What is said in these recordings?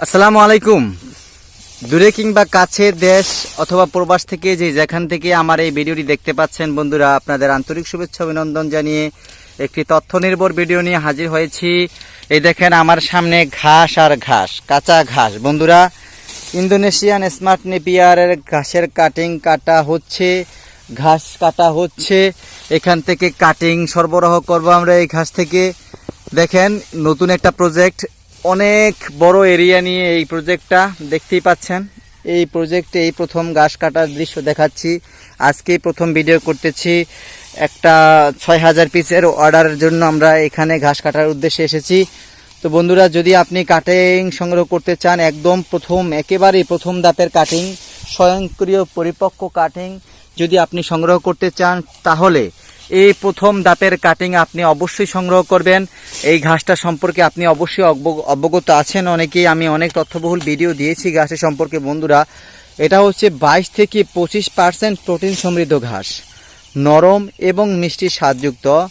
আসসালামু আলাইকুম। দূরে কিংবা কাছে দেশ অথবা প্রবাস থেকে যে যেখান থেকে আমার এই ভিডিওটি দেখতে পাচ্ছেন, বন্ধুরা, আপনাদের আন্তরিক শুভেচ্ছা, অভিনন্দন জানিয়ে একটি তথ্য নির্ভর ভিডিও নিয়ে হাজির হয়েছি। এই দেখেন আমার সামনে ঘাস আর ঘাস, কাঁচা ঘাস। বন্ধুরা, ইন্দোনেশিয়ান স্মার্ট নেপিয়ারের ঘাসের কাটিং কাটা হচ্ছে, ঘাস কাটা হচ্ছে। এখান থেকে কাটিং সরবরাহ করব আমরা এই ঘাস থেকে। দেখেন, নতুন একটা প্রজেক্ট অনেক বড় এরিয়া নিয়ে এই প্রজেক্টটা দেখতেই পাচ্ছেন। এই প্রজেক্টে এই প্রথম ঘাস কাটার দৃশ্য দেখাচ্ছি। আজকে প্রথম ভিডিও করতেছি একটা ছয় হাজার পিসের অর্ডারের জন্য আমরা এখানে ঘাস কাটার উদ্দেশ্যে এসেছি। তো বন্ধুরা, যদি আপনি কাটিং সংগ্রহ করতে চান, একদম প্রথম, একেবারেই প্রথম দাঁতের কাটিং স্বয়ংক্রিয় পরিপক্ক কাটিং যদি আপনি সংগ্রহ করতে চান, তাহলে এই প্রথম দাঁতের কাটিং আপনি অবশ্যই সংগ্রহ করবেন। এই ঘাসটা সম্পর্কে আপনি অবশ্যই অবগ- অবগত আছেন অনেকেই। আমি অনেক তথ্যবহুল ভিডিও দিয়েছি ঘাসের সম্পর্কে, বন্ধুরা। এটা হচ্ছে বাইশ থেকে পঁচিশ পার্সেন্ট প্রোটিন সমৃদ্ধ ঘাস। নরম এবং মিষ্টি স্বাদযুক্ত।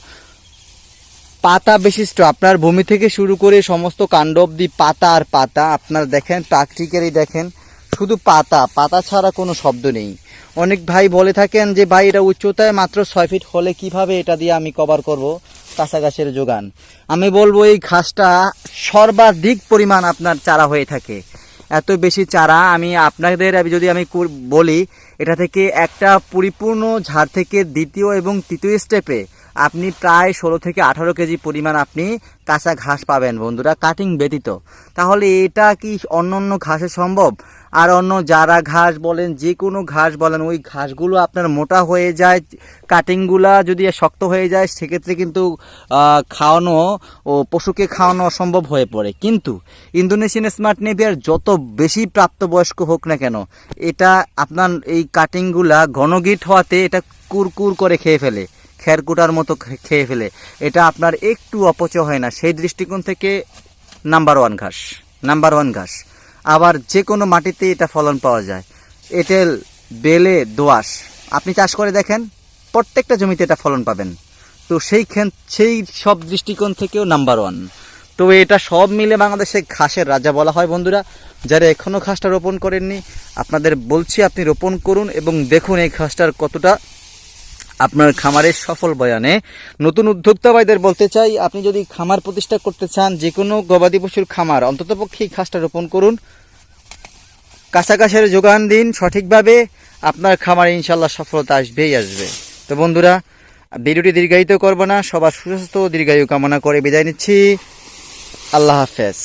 পাতা বিশিষ্ট। আপনার ভূমি থেকে শুরু করে সমস্ত কাণ্ড অব্দি পাতা আর পাতা, আপনার দেখেন, প্রাকৃতিকেরই দেখেন। শুধু পাতা পাতা ছাড়া কোনো শব্দ নেই। অনেক ভাই বলে থাকেন যে, ভাই, এটা উচ্চতায় মাত্র ছয় ফিট হলে কীভাবে এটা দিয়ে আমি কভার করব? কাঁচা ঘাসের যোগান। আমি বলব, এই ঘাসটা সর্বাধিক পরিমাণ আপনার চারা হয়ে থাকে। এত বেশি চারা আমি আপনাদের যদি আমি বলি, এটা থেকে একটা পরিপূর্ণ ঝাড় থেকে দ্বিতীয় এবং তৃতীয় স্টেপে আপনি প্রায় ষোলো থেকে আঠারো কেজি পরিমাণ আপনি কাঁচা ঘাস পাবেন বন্ধুরা, কাটিং ব্যতীত। তাহলে এটা কি অন্য অন্য ঘাসে সম্ভব? আর অন্য যারা ঘাস বলেন, যে কোনো ঘাস বলেন, ওই ঘাসগুলো আপনার মোটা হয়ে যায়, কাটিংগুলা যদি শক্ত হয়ে যায়, সেক্ষেত্রে কিন্তু খাওয়ানো ও পশুকে খাওয়ানো অসম্ভব হয়ে পড়ে। কিন্তু ইন্দোনেশিয়ান স্মার্ট নেভিয়ার যত বেশি প্রাপ্তবয়স্ক হোক না কেন, এটা আপনার এই কাটিংগুলা ঘনগিট হওয়াতে এটা কুরকুর করে খেয়ে ফেলে। খেরকুটার মতো খেয়ে ফেলে। এটা আপনার একটু অপচয় হয় না। সেই দৃষ্টিকোণ থেকে নাম্বার ওয়ান ঘাস, নাম্বার ওয়ান ঘাস। আবার যে কোনো মাটিতে এটা ফলন পাওয়া যায়। এঁটেল, বেলে দোয়াশ আপনি চাষ করে দেখেন, প্রত্যেকটা জমিতে এটা ফলন পাবেন। তো সেই ক্ষেন সেই সব দৃষ্টিকোণ থেকেও নাম্বার ওয়ান। তো এটা সব মিলে বাংলাদেশে ঘাসের রাজা বলা হয়, বন্ধুরা। যারা এখনও ঘাসটা রোপণ করেননি, আপনাদের বলছি আপনি রোপণ করুন এবং দেখুন এই ঘাসটার কতটা আপনার খামারের সফল বয়ানে। নতুন উদ্যোক্তা ভাইদের বলতে চাই, আপনি যদি খামার প্রতিষ্ঠা করতে চান যে কোনো গবাদি পশুর খামার অন্ততপক্ষে এই ঘাসটা রোপণ করুন। ঘাসের যোগান দিন, সঠিকভাবে আপনার খামারে ইনশাল্লাহ সফলতা আসবেই আসবে। তো বন্ধুরা, ভিডিওটি দীর্ঘায়িত করব না, সবার সুস্বাস্থ্য দীর্ঘায়ু কামনা করে বিদায় নিচ্ছি। আল্লাহ হাফেজ।